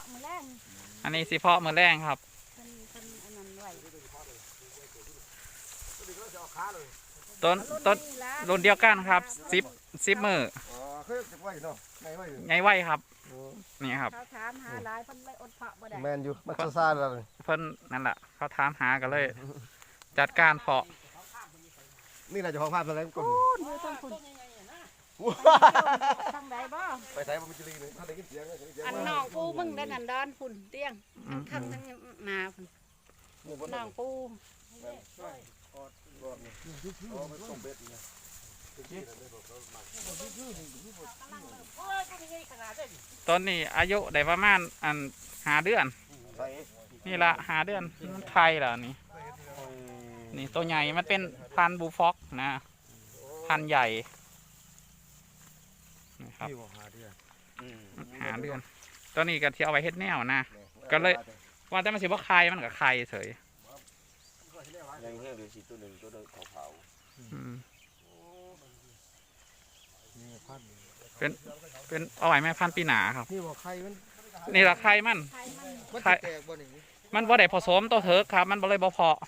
าะมือแรงอันนี้สิเพาะมือแรงครับเพิ่นเพิ่นอันนั้นไว้ต้นต้นรุ่นเดียวกันครับสิบสิบมืออ๋อคือจะไว้เนาะไงไว้อยู่ไงไว้ครับนี่ครับเขาถามหาหลายเพิ่นเลยอดเพาะบ่ได้แมนอยู่มันซาซาแล้วเลยเพิ่นนั่นแหละเขาถามหากันเลย จัดการเพาะนี่น่าจะพอภาพแล้วกลพูดอยู่ทางคุณ ทางใดบ่ไปใส่มันจะลีเลยถ้าได้ยินเสียงได้ยินเสียงอันน้องปูมึงได้นั่นดอนพุ่นเตียงอืมข้างทั้งหน้าพุ่นน้องปูอ๋อมันต้มเบ็ดนะต้นนี้อายุได้ประมาณอันหาเดือนใส่นี่ละหาเดือนมันไทยแล้วนี่นี่ตัวใหญ่มันเป็นพันธุ์บูฟ็อกนะ พันธุ์ใหญ่นี่ ครับพี่บอกหาเดือนหาเดือนตัวนี้ก็ที่เอาไว้เฮ็ดแนวนะ ก็เลย ว่าแต่มันสิบ่คายมันก็คายเฉยยังแห้งเหลือสีตัวหนึ่งตัวหนึ่งขาวอืมนี่พันเป็นเอาไว้แม่พันธุ์ปีหนาครับพี่บอกใครมันนี่ละไข่มันไทยมันมันใครแตกบ่นี่มันบ่ได้ผสมตัวเถิกครับ มันบ่เลยบ่เพาะ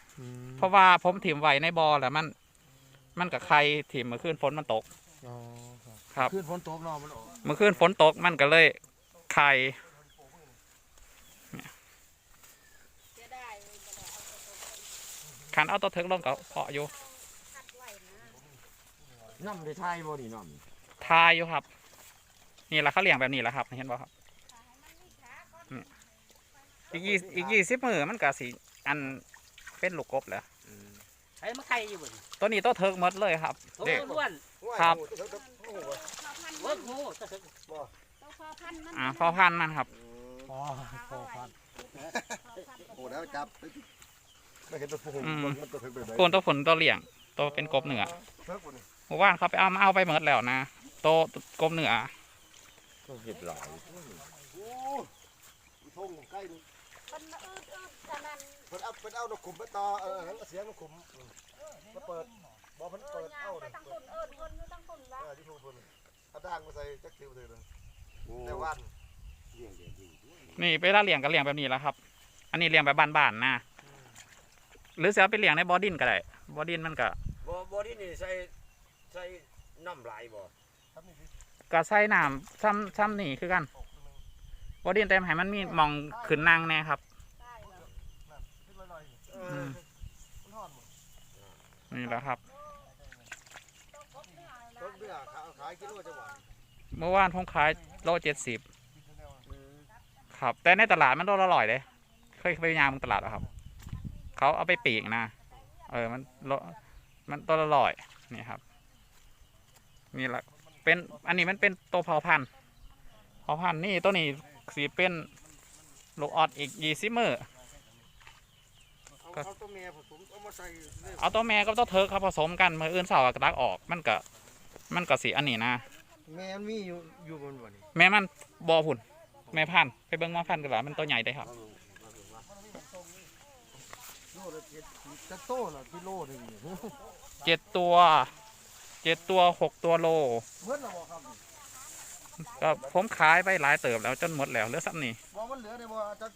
เพราะว่าผมถิ่มไว้ในบ่อแล้วมัน มันกับไข่ถิ่มเมื่อคืนฝนมันตก อ๋อ ครับ ขึ้นฝนตกเนาะมันออกเมื่อคืนฝนตกมันก็เลยไข่เสียดายบ่ได้เอาคันเอาตัวเถิกลงก็เพาะอยู่คัดไว้นะน้ำได้ทายบ่นี่น้ทายอยู่ครับ นี่แหละเขาเลี้ยงแบบนี้แหละครับ เห็นบ่ครับนี่อีกยี่อีกยี่สิบมือมันก็สิอันเป็นลูกกบแล้วไอ้มาไข่อยู่บ่นี่ตัวนี้ตัวเถิกหมดเลยครับโอ้เด็กล้วน ครับพอพันเวิร์กโหตะเถิกตัวพอพันมันอ่าพอพันธุ์มันครับอ๋อพอพันโอ้โอ้แล้วจับไม่เห็นตัวผู้อืมมันตัวเพิ่งไปไหนโกนตัวผลตัวเหลี่ยงตัวเป็นกบเหนือเพิ่งบ่นี่หมู่บ้านเขาไปเอามาเอาไปหมดแล้วนะตัวกบเหนือำต้องเห็ดหลายโอ้ยทงใกล้นี่มันอืดอืดขนาดเพิ่นเอาเพิ่นเอานกขุมไปต่อเออหันเสียงนกขุมมาเปิด บ่เพิ่นเอเปิอดยาเอาวไปเลยทางคนเอิ้นคนอยู่ทางคนละเออที่พูดเพิ่นเอาด่างมาใส่จักคิวเถอะเลยโอ้แต่วันเลี้ยงเลี้ยงดีนี่ไปล่าเลี้ยงก็เลี้ยงแบบนี้แหล้วครับ อันนี้เลี้ยงแบบบ้านๆนะหรือจะเอาไปเลี้ยงในบอดินก็ได้บอดินมันก็บ่บ่ที่นี่ใส่ใส่น้ำลายบ่ครับนี่สิก็ใส่น้ำซ้ำซ้ำนี่คือกันตกตัวหนึงบอดินแต่ให้มันมีหมองขึ้นนั่งแน่ครับได้เหรอนั่นขึ้นลอยๆนี่เออือมมันฮอดหมดนี่แหละครับต้น เบี้ยขายขายกิโลจังหวัดเมื่อวานผมขายโลเจ็ดสิบกินแนวอืมครับ แต่ในตลาดมันโลละร้อยเลยเคยไปยามมึงตลาดเหรอครับ เขาเอาไปปีกนะ เออมันโลมันตัวละร้อยนี่ครับ นี่แหละเป็นอันนี้มันเป็นตัวเผาพันธุ์เผาพันธุ์นี่ตัวนี้สีเป็นลูกออดอีกยี่สิบมือเอาก็เอาตัวเมียผสมเอามาใส่เลยเอาตัวแม่กับตัวเทิร์กครับผสมกันมืออื่นเสาร์กับตักออกมันก็ มันก็สีอันนี้นะ แม่มันมีอยู่อยู่บนบ่นี่แม่มันบอผุนแม่พันธุ์ไปเบิ้งมาพันธุ์กันหรอมันตัวใหญ่ได้ครับ โลละเจ็ดจะโตละกิโลหนึงนี่เจ็ดตัวเจ็ดตัวหกตัวโล เมื่อเราบอกครับนี่ก็ผมขายไปหลายเติบแล้วจนหมดแล้วเหลือซ้ำนี่บอกมันเหลือได้บ่จะ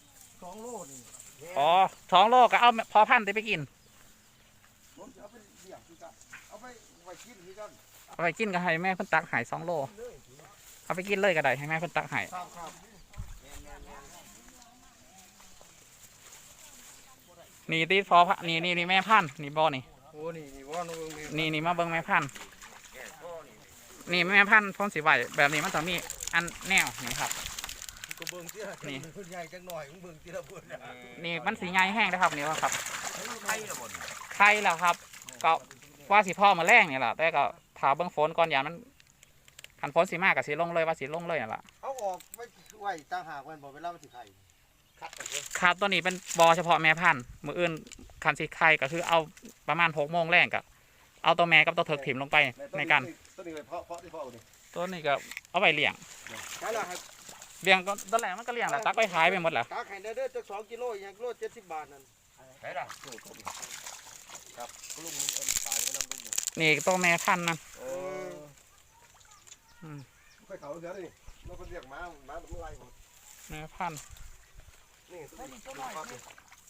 สองโลนี่อ๋อสองโลก็เอาพอพันธุ์ไปกินผมจะเอาไปเลี้ยงคือกันเอาไปไว้กินคือกัน เอาไปกินก็ให้แม่เพิ่นตักใหายสองโล เอาไปกินเลยก็ได้ให้แม่เพิ่นตักใหายครับครับนี่ตีพอพันนี่นี่นี่แม่พันธุ์นี่บอนี่ โอ้นี่นี่ว่าน้องแม่นี่นี่มาเบิ้งแม่พันธุ์นี่แม่พันธุ์พร้อมสีไหวแบบนี้มันต้องมีอันแนวนี่ครับ ก็เบิ่งเตี้ยนี่ เพิ่นใหญ่จังหน่อยมึงเบิ่งเตี้ยเพิ่นน่ะนี่มันสีใหญ่แห้งนะครับนี่ว่าครับไข่ละบ่นี่ไข่แล้วครับ ก็ว่าสีพ่อมาแรงนี่แหละแต่ก็ ถาเบิ้งฝนก่อนอย่ามันขันฝนสีมากกับสีลงเลยว่าสีลงเลยนั่นแหละเอาออกไว้ไว้ต่างหากมันบ่เวลามันสิไข่คัดไปเลยครับตัวนี้เป็นบอเฉพาะแม่พันธุ์มืออื่นคันสีไข่ก็คือเอาประมาณหกโมงแรงกับเอาตัวแม่กับตัวเถิกถิ่มลงไปในกันตัวนี้ไปเพาะเพาะที่เพาะเอาดิตัวนี้ก็เอาไปเลี้ยงใช่ละครับเลี้ยงก็ตอนแรกมันก็เลี้ยงแหละตักไปขายไปหมดแล้วตาไข่ได้เด้อจัก2กิโลอย่างกิโล70บาทนั่นใช่ล่ะครับลุงมันเป็นตายไปนำลุง นี่ตัวแม่พันธุ์นะเอออืมค่อยเขาเสือนี่เราเพิ่นเรียกหมาหมามันไล่ผมแม่พันธุ์นี่ตัวนี้ตัวน้อยนี่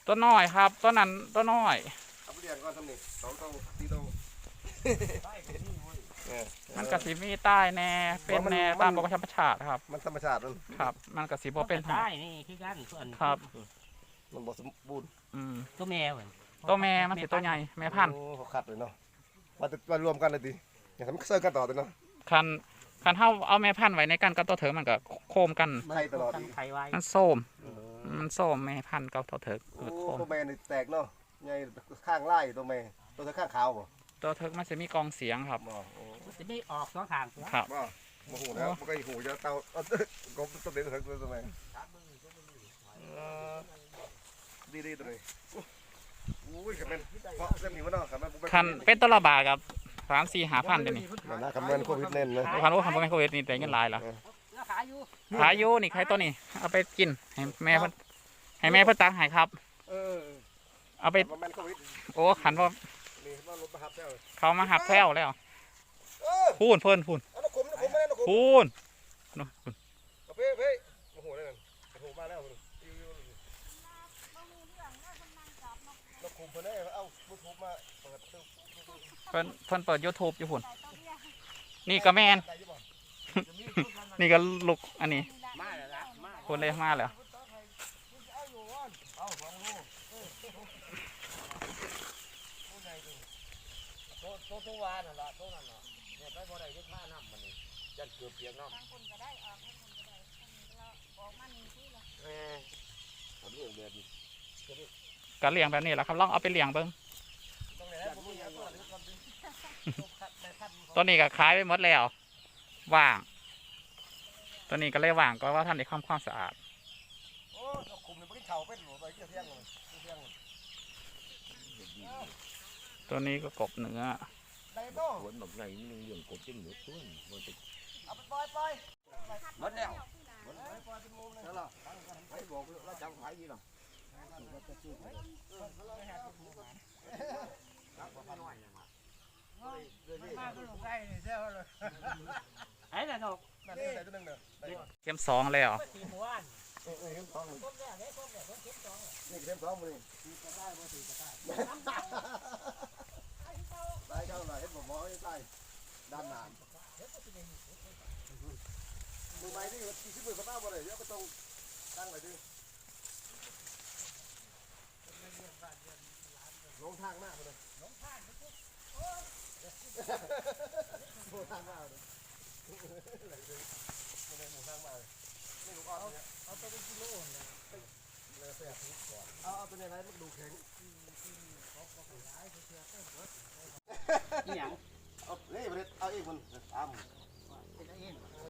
ตัวน้อยครับตัวนั้นตัวน้อย เอาไปเรียนก่อนทำนี่สองตัวสี่ตัวเออมันกระสีมีใต้แน่เป็นแน่มันตามปกติธรรมชาติครับ มันธรรมชาติมันครับ มันกระสีบ่เป็นได้นี่คือกันส่วนครับ มันบ่สมบูรณ์อืมตัวแม่เหมือนตัวแม่มันสิตัวใหญ่แม่พันธุ์โอ้เขาขัดเลยเนาะ มาติดมารวมกันเลยดิอย่าทำเซิร์กันต่อเลยเนาะคันคันเฮาเอาแม่พันธุ์ไว้ในกันกับตัวเถิกมันก็โคมกัน ไข่ตลอดตั้งอีกไข่ไว้มันโส้มมันโส้มแม่พันธุ์กับตัวเถิกโอ้โคมตัวแม่นี่แตกเนาะไงข้างไล่ตัวแม่ตัวเธอข้างขาวบ่ตัวเถิกมันจะมีกองเสียงครับบ่โอ้จะไม่ออกสองทางตัวครับบ่โมโหแล้วบ่ก็หูจะเตาเอากบตัวเด็กเถิกตัวแม่เออดีๆตัวนี้โอ้ยขันแม่นเพราะเส้นนี้วะเนาะขันแม่นบ่คันเป็นตัวละบาทครับสามสี่หาพันเดี๋ยวนี้นั่นนะขันแม่นโควิดแน่นนะคันว่าคันบ่แม่นโควิดนี่แต่เงินหลายละแล้วขายอยู่ขายอยู่นี่ใครตัวนี้ เอาไปกินให้แม่เพิ่นให้แม่เพิ่นตักให้ครับเออเอาไปขันแม่นโควิดโอ้ขันว่านี่ว่ารถมาหับแล้วเขามาหับแถวแล้วเออพูนเพิ่นพูนเอานกขุมนกขุมมาแล้วนกขุมพูนนู่นพูน เอาเพ่เพ่โอ้โหนั่นโอ้โหมาแล้วนกขุมเพิ่นเอ้ยเอาบลูทูธมาเปิดตึ้งเพิ่นเพิ่นเปิด YouTube อยู่พุ่นนี่ก็แม่นได้ยี่บ่นี่ก็ลูกอันนี้มาแล้วละมาพูนเลยมาแล้วเอาสองลูกโตโตโตวานนั่นล่ะโตนั่นน่ะเนี่ยไปบ่ได้ยึดผ้าน้ำมันนี่ยันเกือบเปียกเนาะบางคนก็ได้ออกบางคนก็ได้เราออกมาหนึ่งที่ละแหมเอาเรื่องแบบนี้ ก็เลี้ยงแบบนี้แหละครับลองเอาไปเลี้ยงเบิ้งตัวนี้ก็ขายไปหมดแล้วว่าง ตัวนี้ก็เลยว่างก็ว่าท่านได้ความความสะอาดตัวนี้ก็กบเนื้อสวนแบบไหนมันยังเรื่องกบจนหมดส่วนมันจะเอาไปปล่อยปล่อยหมดแล้วปล่อยปล่อยเป็นมุมเลยแล้วล่ะไปบอกเราจังไผยี่ล่ะไอ้ ไออกนั่นได้ตัวนึงเด้อได้เข้มสองแล้วตีหมู่บ้านเออเข้มสองนี่เข้มสองมือนี่ได้เจ้าหน่อยเห็นผมบอกให้ใส่ด้านหนามือไม้นี่ที่ชิบุยก็ต้าบ่ได้เดี๋ยวก็ต้องตั้งไว้ดิ ลงทางมากเลยลงทางโอ้ลงทางมากเลยไม่ได้หมูทางมากเลยไม่รู้เอาเอาตัวเป็นกิโลนะเลยแปดก่อนเอาเอาเป็นไรมันดูแข็งนี่หยังเอานี่ประเด็นเอาอีกมันตาม